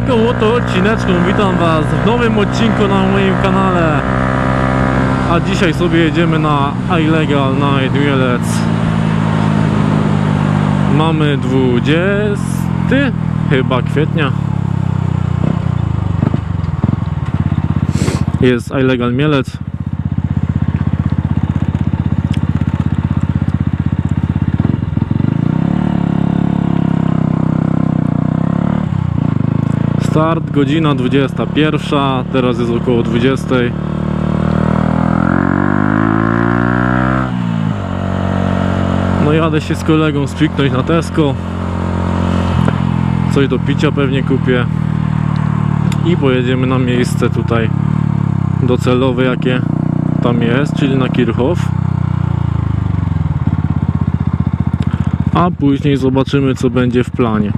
taką oto odcineczką. Witam Was w nowym odcinku na moim kanale. A dzisiaj sobie jedziemy na Illegal Night Mielec Mamy 20 chyba kwietnia. Jest Illegal Mielec Start godzina 21, teraz jest około 20. No jadę się z kolegą spiknąć na Tesco. Coś do picia pewnie kupię. I pojedziemy na miejsce tutaj docelowe jakie tam jest, czyli na Kirchhoff. A później zobaczymy co będzie w planie.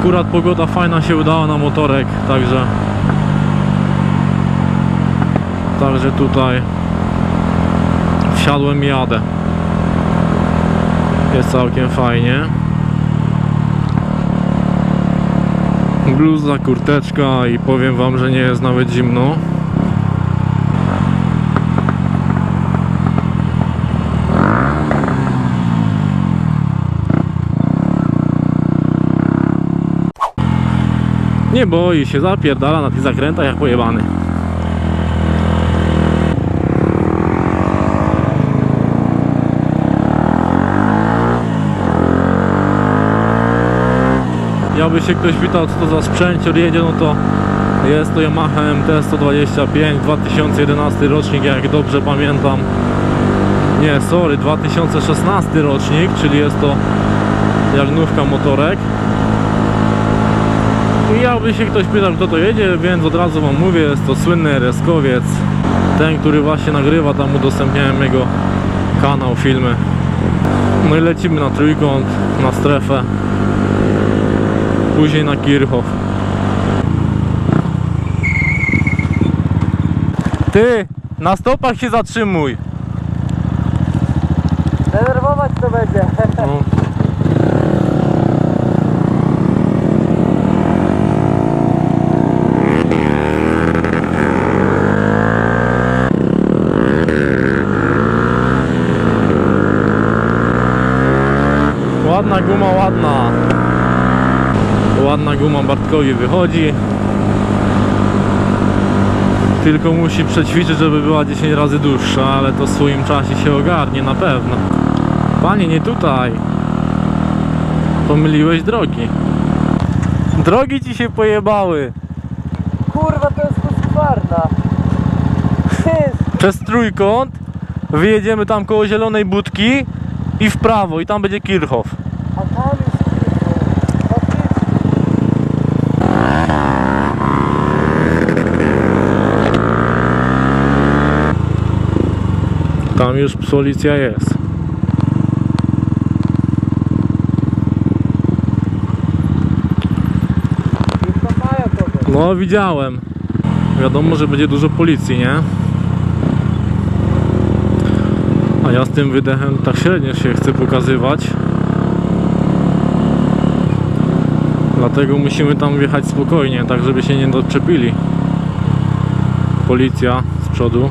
Akurat pogoda fajna się udała na motorek, także Także tutaj wsiadłem i jadę. Jest całkiem fajnie. Bluza, kurteczka i powiem wam, że nie jest nawet zimno. Nie boi się, zapierdala na tych zakrętach jak pojebany. Jakby się ktoś pytał co to za sprzęcior jedzie, no to jest to Yamaha MT 125 2011 rocznik, jak dobrze pamiętam. Nie, sorry, 2016 rocznik, czyli jest to jak nówka motorek. I jakby się ktoś pytał kto to jedzie, więc od razu wam mówię, jest to słynny Reskowiec. Ten, który właśnie nagrywa, tam udostępniałem jego kanał, filmy. No i lecimy na trójkąt, na strefę. Później na Kirchhoff. Ty, na stopach się zatrzymuj. Denerwować to będzie. No. Ładna guma, ładna. Ładna guma Bartkowi wychodzi. Tylko musi przećwiczyć, żeby była 10 razy dłuższa, ale to w swoim czasie się ogarnie na pewno. Panie, nie tutaj. Pomyliłeś drogi. Drogi ci się pojebały. Kurwa, to jest kuskwarna. Przez trójkąt wyjedziemy tam koło zielonej budki i w prawo i tam będzie Kirchhoff. a tam jest kurwa. O ty, Tam już policja jest. No widziałem. Wiadomo, że będzie dużo policji, nie? A ja z tym wydechem tak średnio się chcę pokazywać. Dlatego musimy tam wjechać spokojnie, tak żeby się nie doczepili. Policja z przodu.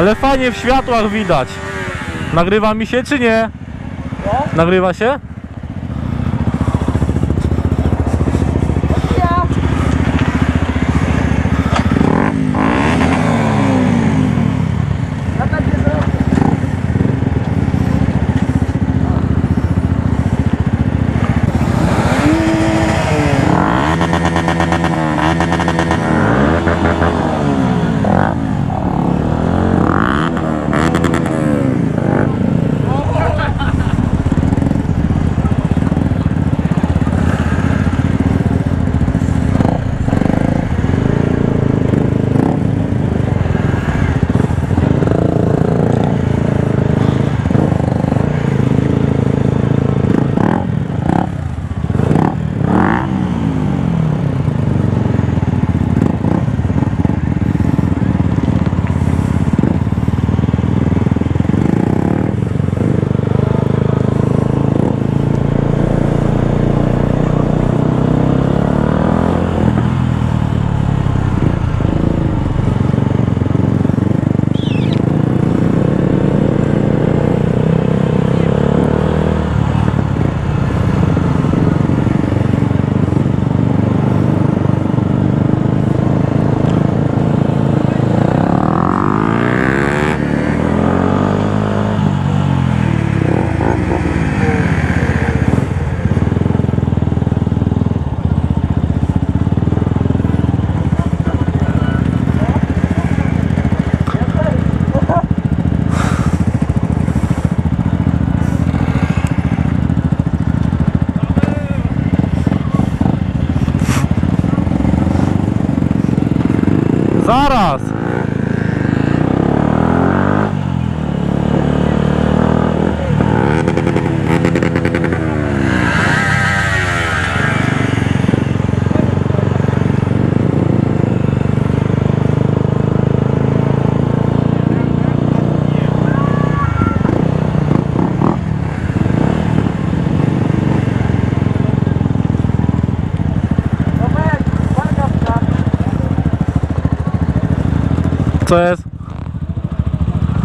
Ale fajnie w światłach widać. Nagrywa mi się czy nie? Nagrywa się? Co jest?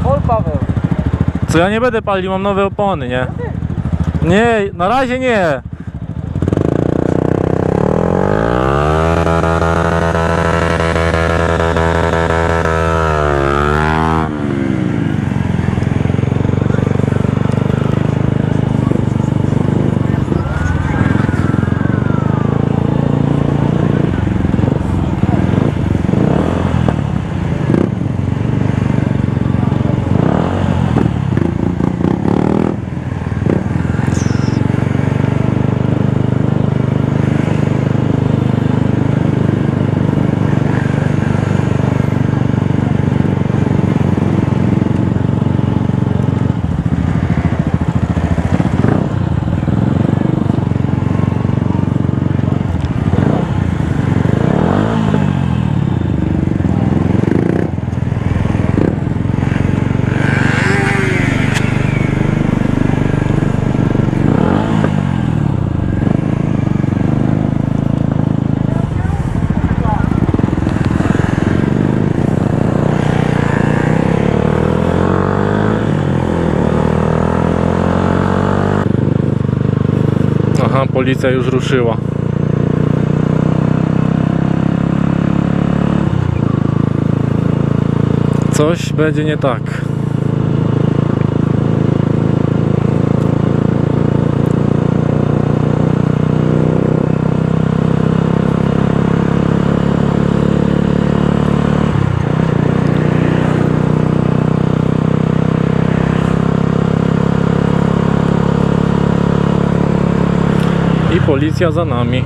Pol Paweł. Co ja nie będę palił, mam nowe opony, nie? Nie, na razie nie. Policja już ruszyła. Coś będzie nie tak. I policja za nami.